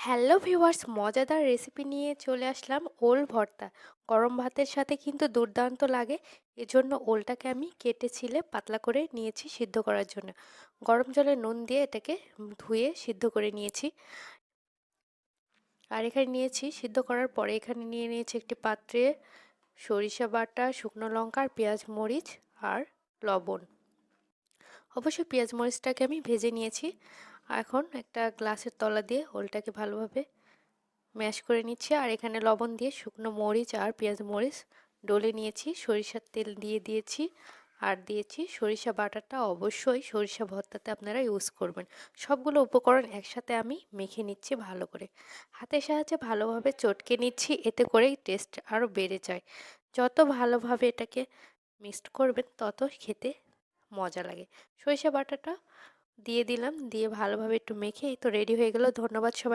Hello viewers, মজাদার recipe নিয়ে চলে আসলাম ওল ভর্তা। গরম ভাতের সাথে কিন্তু দুর্দান্ত লাগে। এজন্য ওলটাকে আমি কেটে ছিলে পাতলা করে নিয়েছি সিদ্ধ করার জন্য। গরম জলে নুন দিয়ে এটাকে ধুয়ে সিদ্ধ করে নিয়েছি। আর এখানে নিয়েছি, সিদ্ধ করার পরে এখানে নিয়ে নিয়েছি একটি পাত্রে সরিষা বাটা, শুকনো লঙ্কা আর পেঁয়াজ মরিচ আর লবণ। অবশ্যই পেঁয়াজ মরিচটাকে আমি ভেজে নিয়েছি। এখন একটা গ্লাসের তলা দিয়ে ওলটাকে ভালোভাবে ম্যাশ করে নিচ্ছি। আর এখানে লবণ দিয়ে শুকনো মরিচ আর পেঁয়াজ মরিচ ডলে নিয়েছি, সরিষার তেল দিয়ে দিয়েছি। আর দিয়েছি সরিষা বাটাটা অবশ্যই সরিষা ভর্তাতে আপনারা ইউজ করবেন। সবগুলো উপকরণ একসাথে আমি মেখে নিচ্ছি ভালো করে। হাতের সাহায্যে ভালোভাবে চটকে নিচ্ছি, এতে করেই টেস্ট আরও বেড়ে যায়। যত ভালোভাবে এটাকে মিক্সড করবেন, তত খেতে মজা লাগে। সরিষা বাটাটা দিয়ে দিলাম দিয়ে ভালোভাবে একটু মেখে তো রেডি হয়ে গেল। ধন্যবাদ সবাই।